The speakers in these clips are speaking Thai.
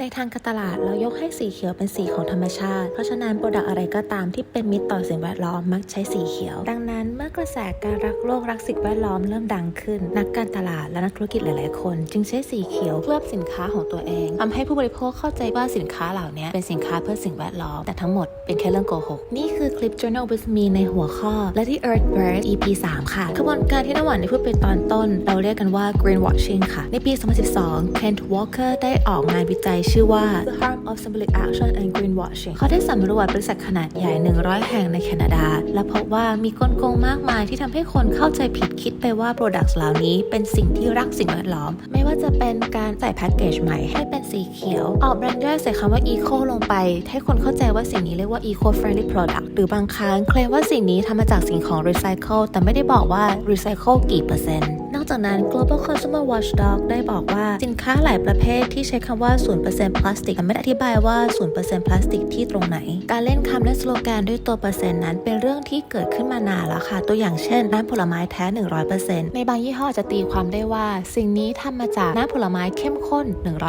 ในทางการตลาดเรายกให้สีเขียวเป็นสีของธรรมชาติ เพราะฉะนั้นโปรดักอะไรก็ตามที่เป็นมิตรต่อสิ่งแวดล้อมมักใช้สีเขียว ดังนั้นเมื่อกระแสการรักโลกรักสิ่งแวดล้อมเริ่มดังขึ้น นักการตลาดและนักธุรกิจหลาย ๆ คน จึงใช้สีเขียวเคลือบสินค้าของตัวเองทำให้ผู้บริโภคเข้าใจว่าสินค้าเหล่านี้เป็นสินค้าเพื่อสิ่งแวดล้อมแต่ทั้งหมดเป็นแค่เรื่องโกหกนี่คือคลิป Journal with me ในหัวข้อ และที่ Earth Bird EP 3ค่ะขบวนการที่น้ำหวานได้พูดไปตอนต้น เราเรียกกันว่า greenwashing ค่ะ ในปี 2012 Kent Walker ได้ออกงานวิจัยชื่อว่า The Harm of Symbolic Action and Greenwashing เขาได้สำรวจบริษัทขนาดใหญ่ 100 แห่งในแคนาดา และพบว่ามีกลโกงมากมายที่ทำให้คนเข้าใจผิดคิดไปว่า Products เหล่านี้เป็นสิ่งที่รักสิ่งแวดล้อม ไม่ว่าจะเป็นการใส่แพ็กเกจใหม่ให้เป็นสีเขียว ออกแบรนด์ย่อยใส่คำว่า eco ลงไป ให้คนเข้าใจว่าสิ่งนี้เรียกว่า eco friendly product หรือบางครั้งเคลมว่าสิ่งนี้ทำมาจากสิ่งของ recycle แต่ไม่ได้บอกว่า recycle กี่เปอร์เซ็นต์นอก จากนั้น Global Consumer Watchdog ได้บอกว่าสินค้าหลายประเภทที่ใช้คำว่า 0%พลาสติกไม่ได้อธิบายว่า 0%พลาสติกที่ตรงไหน การเล่นคำและสโลแกนด้วยตัวเปอร์เซ็นต์นั้น เป็นเรื่องที่เกิดขึ้นมานานแล้วค่ะ ตัวอย่างเช่นน้ำผลไม้แท้ 100%ในบางยี่ห้อจะตีความได้ว่า สิ่งนี้ทำมาจากน้ำผลไม้เข้มข้น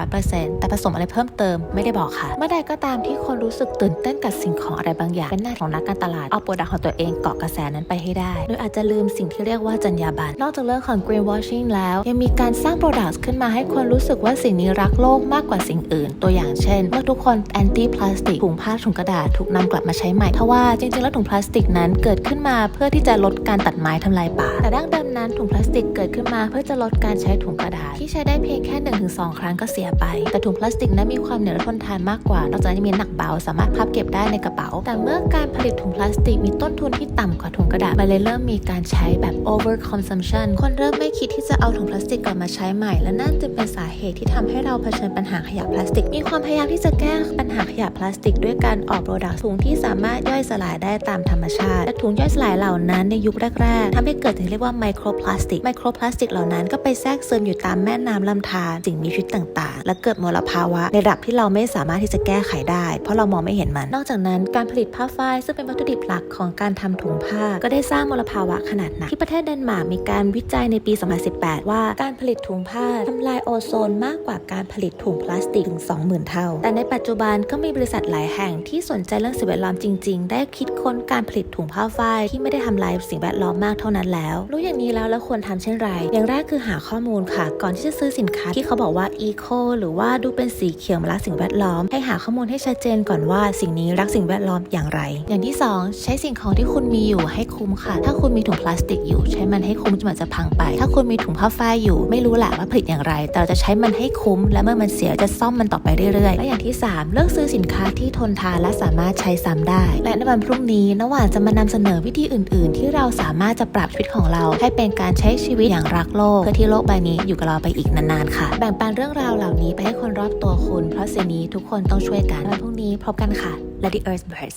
100%แต่ผสมอะไรเพิ่มเติมไม่ได้บอกค่ะ เมื่อใดก็ตามที่คนรู้สึกตื่นเต้นกับสิ่งของอะไรบางอย่างเป็นหน้าของนักการตลาดเอาโปรดักต์ของตัวเองเกาะกระแสนั้นไปให้ได้โดยอาจจะลืมสิ่งที่เรียกว่าจรรยาบรรณนอกจากเรื่องของ washing แล้ว ยังมีการสร้าง products ขึ้นมาให้คนรู้สึกว่าสิ่งนี้รักโลกมากกว่าสิ่งอื่น ตัวอย่างเช่นเมื่อทุกคน anti plastic ถุงผ้าถุงกระดาษถูกนำกลับมาใช้ใหม่ทว่าจริงๆแล้วถุงพลาสติกนั้นเกิดขึ้นมาเพื่อที่จะลดการตัดไม้ทำลายป่า แต่ดั้งเดิมนั้นถุงพลาสติกเกิดขึ้นมาเพื่อจะลดการใช้ถุงกระดาษ ที่ใช้ได้เพียงแค่ 1-2 ครั้งก็เสียไป แต่ถุงพลาสติกนั้นมีความเหนียวและทนทานมากกว่านอกจากนี้มีหนักเบาสามารถพับเก็บได้ในกระเป๋า แต่เมื่อการผลิตถุงพลาสติกมีต้นทุนที่ต่ำกว่าถุงกระดาษมันเลยเริ่มมีการใช้แบบ over consumption คนเริ่มไม่คิดที่จะเอาถุงพลาสติกกลับมาใช้ใหม่ และนั่นจึงเป็นสาเหตุที่ทำให้เราเผชิญปัญหาขยะพลาสติก มีความพยายามที่จะแก้ปัญหาขยะพลาสติก ด้วยการออกโปรดักต์ถุงที่สามารถย่อยสลายได้ตามธรรมชาติและถุงย่อยสลายเหล่านั้นในยุคแรกๆทำให้เกิดสิ่งที่เรียกว่าไมโครพลาสติกไมโครพลาสติกเหล่านั้นก็ไปแทรกซึมอยู่ตามแม่น้ำลำธารสิ่งมีชีวิตต่างๆ และเกิดมลภาวะ ในระดับที่เราไม่สามารถที่จะแก้ไขได้ เพราะเรามองไม่เห็นมัน นอกจากนั้นการผลิตผ้าฝ้ายซึ่งเป็นวัตถุดิบหลักของการทำถุงผ้า ก็ได้สร้างมลภาวะขนาดหนักที่ประเทศเดนมาร์กมีการวิจัยในปี2018 ว่าการผลิตถุงผ้าทำลายโอโซนมากกว่าการผลิตถุงพลาสติกถึง 20,000 เท่า แต่ในปัจจุบันก็มีบริษัทหลายแห่งที่สนใจเรื่องสิ่งแวดล้อมจริง ๆ ได้คิดค้นการผลิตถุงผ้าฝ้ายที่ไม่ได้ทำลายสิ่งแวดล้อมมากเท่านั้นแล้ว รู้อย่างนี้แล้วแล้วควรทำเช่นไร อย่างแรกคือหาข้อมูลค่ะ ก่อนที่จะซื้อสินค้าที่เขาบอกว่าอีโคหรือว่าดูเป็นสีเขียวมารักสิ่งแวดล้อม ให้หาข้อมูลให้ชัดเจนก่อนว่าสิ่งนี้รักสิ่งแวดล้อมอย่างไร อย่างที่สองใช้สิ่งของที่คุณมีอยู่ให้คุ้มค่ะ ถ้าคุณมีถุงพลาสติกอยู่ ใช้มันให้คุ้มจนมันจะพังไป ถ้าคุณมีถุงผ้าฝ้ายอยู่ ไม่รู้แหละว่าผลิตอย่างไร แต่เราจะใช้มันให้คุ้ม และเมื่อมันเสียจะซ่อมมันต่อไปเรื่อยๆ และอย่างที่ 3 เลือกซื้อสินค้าที่ทนทานและสามารถใช้ซ้ำได้ และในวันพรุ่งนี้นวานจะมานำเสนอวิธีอื่น ๆ ที่เราสามารถจะปรับชีวิตของเรา ให้เป็นการใช้ชีวิตอย่างรักโลกเพื่อที่โลกใบนี้อยู่กับเราไปอีกนานๆค่ะ แบ่งปันเรื่องราวเหล่านี้ไปให้คนรอบตัวคุณ เพราะสิ่งนี้ทุกคนต้องช่วยกันวันพรุ่งนี้พบกันค่ะและ The Earth Birds